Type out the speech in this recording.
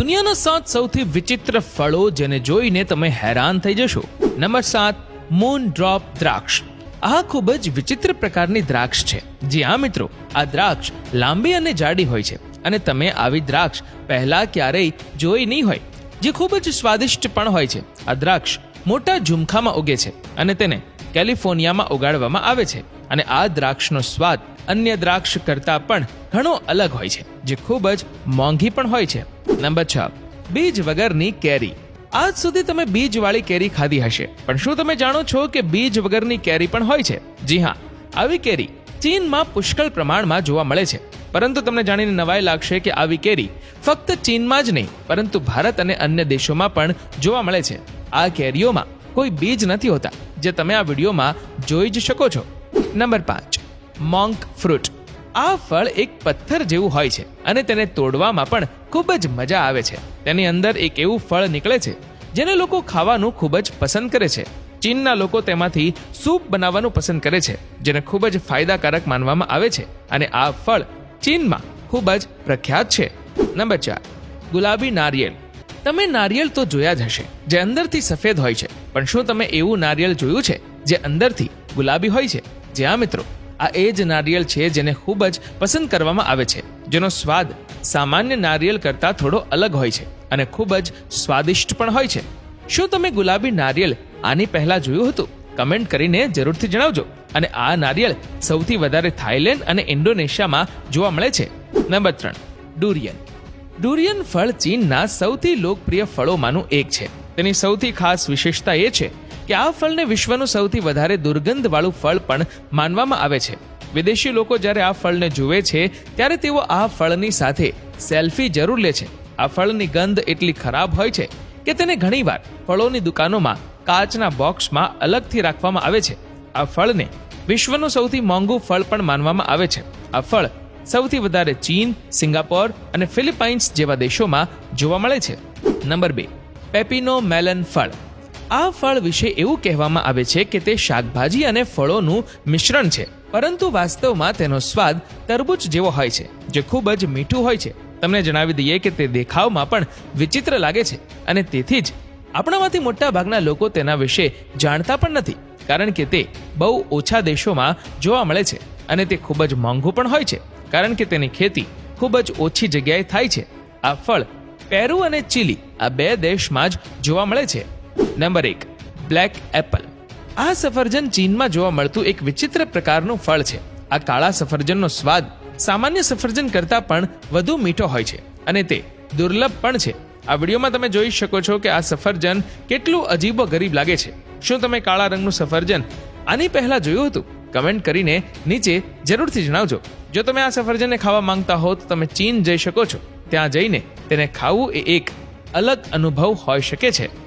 દુનિયાના સાત સૌથી વિચિત્ર ફળો જેને જોઈને તમે હેરાન થઈ જશો. નંબર સાત મૂન ડ્રોપ દ્રાક્ષ. આ ખૂબ જ વિચિત્ર પ્રકારની દ્રાક્ષ છે. જી હા મિત્રો, આ દ્રાક્ષ લાંબી અને જાડી હોય છે અને તમે આવી દ્રાક્ષ પહેલા ક્યારેય જોઈ નહીં હોય. જે ખૂબ જ સ્વાદિષ્ટ પણ હોય છે. આ દ્રાક્ષ મોટા ઝુમખામાં ઉગે છે અને તેને કેલિફોર્નિયામાં ઉગાડવામાં આવે છે અને આ દ્રાક્ષનો સ્વાદ અન્ય દ્રાક્ષ કરતાં પણ ઘણો અલગ હોય છે, જે ખૂબ જ મોંઘી પણ હોય છે. નંબર છ, બીજ વગરની કેરી. આજ સુધી તમે બીજવાળી કેરી ખાધી હશે, પણ શું તમે જાણો છો કે બીજ વગરની કેરી પણ હોય છે? જી હા, આવી કેરી ચીનમાં પુષ્કળ પ્રમાણમાં જોવા મળે છે. પરંતુ તમને જાણીને નવાઈ લાગશે કે આવી કેરી ફક્ત ચીનમાં જ નહીં, પરંતુ ભારત અને અન્ય દેશોમાં પણ જોવા મળે છે. આ કેરીઓમાં કોઈ બીજ નથી હોતા, જે તમે આ વિડીયોમાં જોઈ જ શકો છો. નંબર પાંચ મોંક ફ્રૂટ. આ ફળ એક પથ્થર જેવું હોય છે અને તેને તોડવામાં પણ ખૂબ જ મજા આવે છે. તેની અંદર એક એવું ફળ નીકળે છે, જેને લોકો ખાવાનું ખૂબ જ પસંદ કરે છે. ચીનના લોકો તેમાંથી સૂપ બનાવવાનું પસંદ કરે છે, જેને ખૂબ જ ફાયદાકારક માનવામાં આવે છે અને આ ફળ ચીનમાં ખૂબ જ પ્રખ્યાત છે. નંબર ચાર, ગુલાબી નારિયેળ. તમે નારિયેળ તો જોયા જ હશે, જે અંદરથી સફેદ હોય છે. પણ શું તમે એવું નારિયેળ જોયું છે, જે અંદરથી ગુલાબી હોય છે? જે આ મિત્રો આ એ જ નારિયેળ છે જેને ખૂબ જ પસંદ કરવામાં આવે છે, જેનો સ્વાદ સામાન્ય નારિયેળ કરતાં થોડો અલગ હોય છે અને ખૂબ જ સ્વાદિષ્ટ પણ હોય છે. શું તમે ગુલાબી નારિયેળ આની પહેલા જોયું હતું? કમેન્ટ કરીને જરૂરથી જણાવજો. અને આ નારિયેળ સૌથી વધારે થાઈલેન્ડ અને ઇન્ડોનેશિયામાં જોવા મળે છે. નંબર ત્રણ, ડુરિયન. ડુરિયન ફળ ચીનના સૌથી લોકપ્રિય ફળોમાંનું એક છે. તેની સૌથી ખાસ વિશેષતા એ છે કે આ ફળને વિશ્વનું સૌથી વધારે દુર્ગંધવાળું ફળ પણ માનવામાં આવે છે. વિદેશી લોકો જ્યારે આ ફળને જુએ છે, ત્યારે તેઓ આ ફળની સાથે સેલ્ફી જરૂર લે છે. આ ફળની ગંધ એટલી ખરાબ હોય છે કે તેને ઘણીવાર ફળોની દુકાનોમાં, કાચના બોક્સમાં અલગથી રાખવામાં આવે છે. આ ફળને વિશ્વનું સૌથી મોંઘું ફળ પણ માનવામાં આવે છે. આ ફળ સૌથી વધારે ચીન, સિંગાપોર અને ફિલિપાઇન્સ જેવા દેશોમાં જોવા મળે છે. નંબર બે, પેપિનો મેલન ફળ. આ ફળ વિશે એવું કહેવામાં આવે છે કે તે શાકભાજી અને ફળોનું મિશ્રણ છે, પરંતુ વાસ્તવમાં તેનો સ્વાદ તરબૂચ જેવો હોય છે, જે ખૂબ જ મીઠું હોય છે. તમને જણાવી દઈએ કે તે દેખાવમાં પણ વિચિત્ર લાગે છે અને તેથી જ આપણામાંથી મોટા ભાગના લોકો તેના વિશે જાણતા પણ નથી, કારણ કે તે બહુ ઓછા દેશોમાં જોવા મળે છે અને તે ખૂબ જ મોંઘું પણ હોય છે, કારણ કે તેની ખેતી ખૂબ જ ઓછી જગ્યાએ થાય છે. આ ફળ પેરુ અને ચીલી આ બે દેશમાં જ જોવા મળે છે. નંબર એક બ્લેક એપલ આ સફરજન ચીનમાં જોવા મળતું એક વિચિત્ર પ્રકારનું ફળ છે. આ કાળા સફરજનનો સ્વાદ સામાન્ય સફરજન કરતાં પણ વધુ મીઠો હોય છે. અને તે દુર્લભ પણ છે. આ વિડીયોમાં તમે જોઈ શકો છો કે આ સફરજન કેટલું અજીબો ગરીબ લાગે છે. શું તમે કાળા રંગનું સફરજન આની પહેલા જોયું હતું? કમેન્ટ કરીને નીચે જરૂરથી જણાવજો. જો તમે આ સફરજનને ખાવા માંગતા હો, તો તમે ચીન જઈ શકો છો. ત્યાં જઈને તેને ખાવું એ એક અલગ અનુભવ હોઈ શકે છે.